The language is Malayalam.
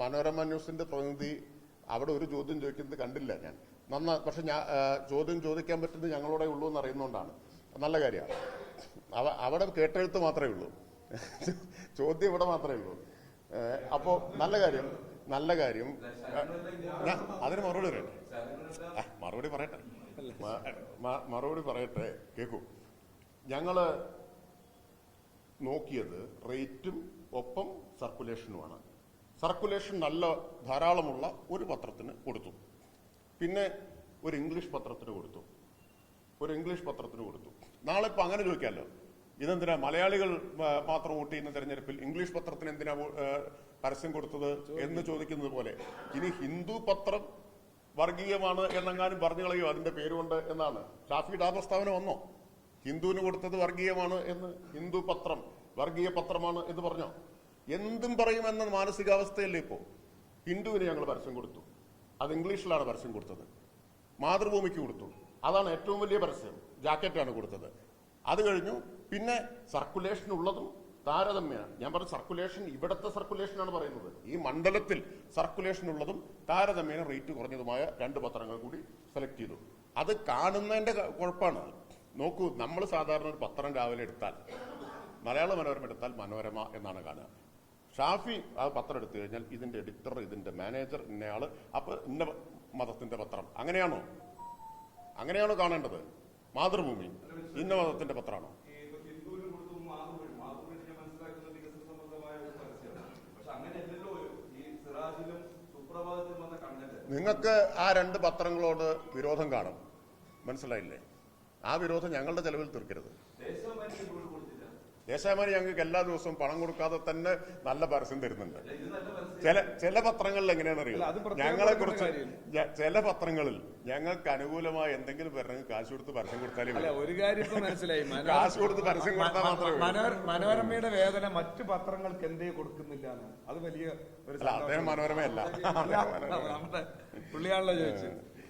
മനോരമ ന്യൂസിന്റെ പ്രതിനിധി അവിടെ ഒരു ചോദ്യം ചോദിക്കുന്നത് കണ്ടില്ല ഞാൻ. നന്ന പക്ഷെ ഞാൻ ചോദ്യം ചോദിക്കാൻ പറ്റുന്നത് ഞങ്ങളോടെ ഉള്ളൂ എന്ന് അറിയുന്നതുകൊണ്ടാണ് നല്ല കാര്യമാണ്. അവ അവിടെ കേട്ടെഴുത്ത് മാത്രമേ ഉള്ളൂ. ചോദ്യം ഇവിടെ മാത്രമേ ഉള്ളൂ. അപ്പോൾ അപ്പോ നല്ല കാര്യം നല്ല കാര്യം. അതിന് മറുപടി പറയട്ടെ. മറുപടി പറയട്ടെ. മറുപടി പറയട്ടെ. കേക്കൂ. ഞങ്ങൾ നോക്കിയത് റേറ്റും ഒപ്പം സർക്കുലേഷനുമാണ്. സർക്കുലേഷൻ നല്ല ധാരാളമുള്ള ഒരു പത്രത്തിന് കൊടുത്തു. പിന്നെ ഒരു ഇംഗ്ലീഷ് പത്രത്തിന് കൊടുത്തു. ഒരു ഇംഗ്ലീഷ് പത്രത്തിന് കൊടുത്തു. നാളെ ഇപ്പം അങ്ങനെ ചോദിക്കാമല്ലോ ഇതെന്തിനാ മലയാളികൾ മാത്രം വോട്ട് ചെയ്യുന്ന തെരഞ്ഞെടുപ്പിൽ ഇംഗ്ലീഷ് പത്രത്തിന് എന്തിനാ പരസ്യം കൊടുത്തത് എന്ന് ചോദിക്കുന്നത് പോലെ ഇനി ഹിന്ദു പത്രം വർഗീയമാണ് എന്നെങ്ങാനും പറഞ്ഞു കളയോ അതിന്റെ പേരുകൊണ്ട് എന്നാണ്? ഷാഫിയുടെ ആ പ്രസ്താവന വന്നോ? ഹിന്ദുവിന് കൊടുത്തത് വർഗീയമാണ് എന്ന് ഹിന്ദു പത്രം വർഗീയ പത്രമാണ് എന്ന് പറഞ്ഞോ? എന്തും പറയുമെന്ന മാനസികാവസ്ഥയല്ലേ ഇപ്പോ? ഹിന്ദുവിന് ഞങ്ങൾ പരസ്യം കൊടുത്തു. അത് ഇംഗ്ലീഷിലാണ് പരസ്യം കൊടുത്തത്. മാതൃഭൂമിക്ക് കൊടുത്തു. അതാണ് ഏറ്റവും വലിയ പരസ്യം. ജാക്കറ്റാണ് കൊടുത്തത്. അത് കഴിഞ്ഞു. പിന്നെ സർക്കുലേഷൻ ഉള്ളതും താരതമ്യമാണ് ഞാൻ പറഞ്ഞ സർക്കുലേഷൻ ഇവിടത്തെ സർക്കുലേഷനാണ് പറയുന്നത്. ഈ മണ്ഡലത്തിൽ സർക്കുലേഷൻ ഉള്ളതും താരതമ്യേന റേറ്റ് കുറഞ്ഞതുമായ രണ്ട് പത്രങ്ങൾ കൂടി സെലക്ട് ചെയ്തു. അത് കാണുന്നതിന്റെ കുഴപ്പമാണ്. നോക്കൂ നമ്മൾ സാധാരണ ഒരു പത്രം രാവിലെ എടുത്താൽ മലയാള മനോരമ എടുത്താൽ മനോരമ എന്നാണ് കാണുക. ഷാഫി ആ പത്രം എടുത്തു കഴിഞ്ഞാൽ ഇതിന്റെ എഡിറ്റർ ഇതിന്റെ മാനേജർ ഇന്നയാൾ അപ്പൊ ഇന്ന മതത്തിന്റെ പത്രം. അങ്ങനെയാണോ? അങ്ങനെയാണോ കാണേണ്ടത്? മാതൃഭൂമി. ഇന്ന മതത്തിന്റെ പത്രമാണോ? നിങ്ങൾക്ക് ആ രണ്ട് പത്രങ്ങളോട് വിരോധം കാണും. മനസ്സിലായില്ലേ? ആ വിരോധം ഞങ്ങളുടെ ചെലവിൽ തീർക്കരുത്. ദേശാഭിമാനി ഞങ്ങൾക്ക് എല്ലാ ദിവസവും പണം കൊടുക്കാതെ തന്നെ നല്ല പരസ്യം തരുന്നുണ്ട്. ചില ചില പത്രങ്ങളിൽ എങ്ങനെയാണെന്നറിയോ? അല്ല, ഞങ്ങളെ കുറിച്ച് ചില പത്രങ്ങളിൽ ഞങ്ങൾക്ക് അനുകൂലമായ എന്തെങ്കിലും പറഞ്ഞു കാശ് കൊടുത്ത് പരസ്യം കൊടുത്താലേ ഒരു കാര്യം മനസ്സിലായി. മനോ- കാശ് കൊടുത്ത് പരസ്യം കൊടുത്താൽ മാത്രമേ. മനോരമയുടെ വേദന മറ്റു പത്രങ്ങൾക്ക് എന്തേ കൊടുക്കുന്നില്ല അത് വലിയ അദ്ദേഹം മനോരമയല്ല. പുള്ളിയാണല്ലോ ചോദിച്ചത്.